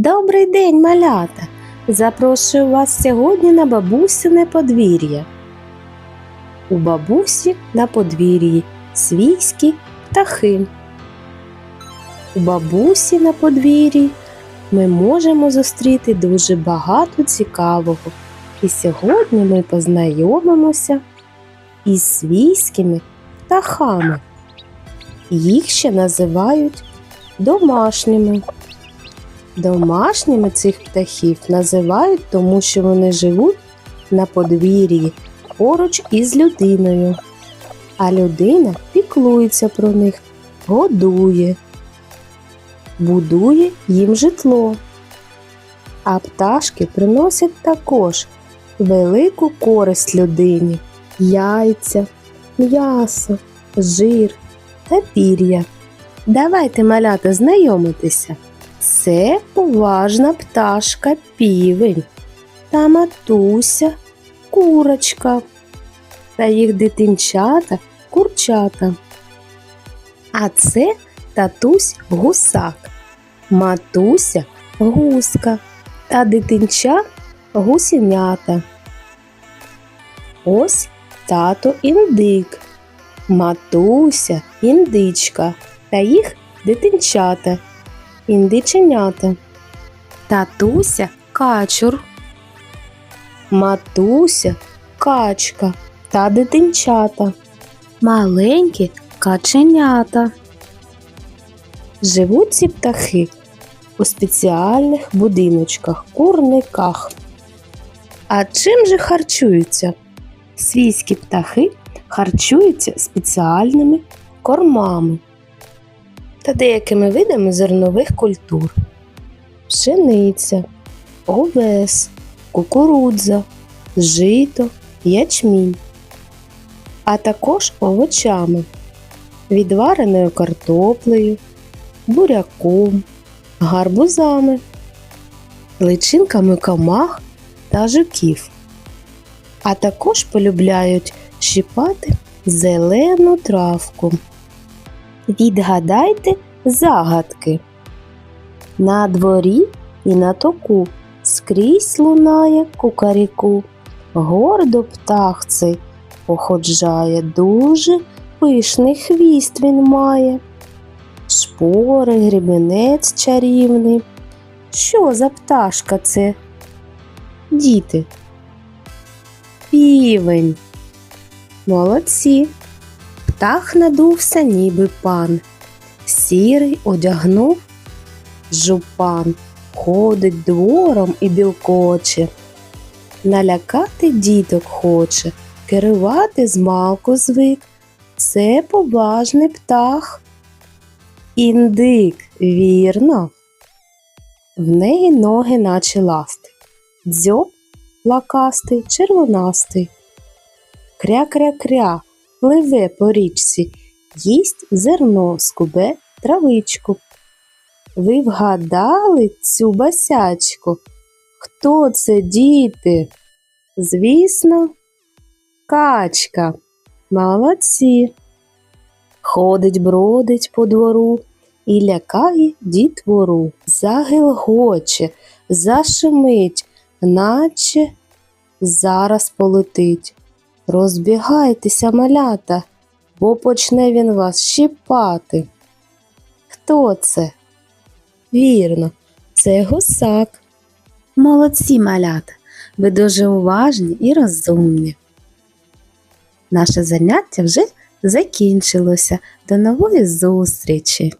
Добрий день, малята! Запрошую вас сьогодні на бабусине подвір'я. У бабусі на подвір'ї свійські птахи. У бабусі на подвір'ї ми можемо зустріти дуже багато цікавого. І сьогодні ми познайомимося із свійськими птахами. Їх ще називають домашніми. Домашніми цих птахів називають, тому що вони живуть на подвір'ї поруч із людиною. А людина піклується про них, годує, будує їм житло. А пташки приносять також велику користь людині яйця, м'ясо, жир та пір'я. Давайте малята знайомитися. Це поважна пташка півень та матуся курочка та їх дитинчата курчата. А це татусь гусак, матуся гуска та дитинча гусінята. Ось тато індик, матуся індичка та їх дитинчата індиченята. Татуся качур. Матуся качка та дитинчата. Маленькі каченята. Живуть ці птахи у спеціальних будиночках, курниках. А чим же харчуються? Свійські птахи харчуються спеціальними кормами та деякими видами зернових культур: пшениця, овес, кукурудза, жито, ячмінь, а також овочами, відвареною картоплею, буряком, гарбузами, личинками комах та жуків. А також полюбляють щипати зелену травку. Відгадайте загадки. На дворі і на току скрізь лунає кукаріку. Гордо птах цей походжає, дуже пишний хвіст він має. Шпори, гребенець чарівний. Що за пташка це? Діти. Півень. Молодці. Птах надувся, ніби пан, сірий одягнув жупан, ходить двором і білкоче, налякати діток хоче, керувати змалку звик. Це поважний птах. Індик, вірно. В неї ноги, наче ласти, дзьоб лакастий, червонастий. Кря-кря-кря пливе по річці, їсть зерно, скубе травичку. Ви вгадали цю басячку? Хто це, діти? Звісно, качка. Молодці. Ходить, бродить по двору і лякає дітвору. Загилгоче, зашумить, наче зараз полетить. Розбігайтеся, малята, бо почне він вас щіпати. Хто це? Вірно, це гусак. Молодці малята, ви дуже уважні і розумні. Наше заняття вже закінчилося. До нової зустрічі!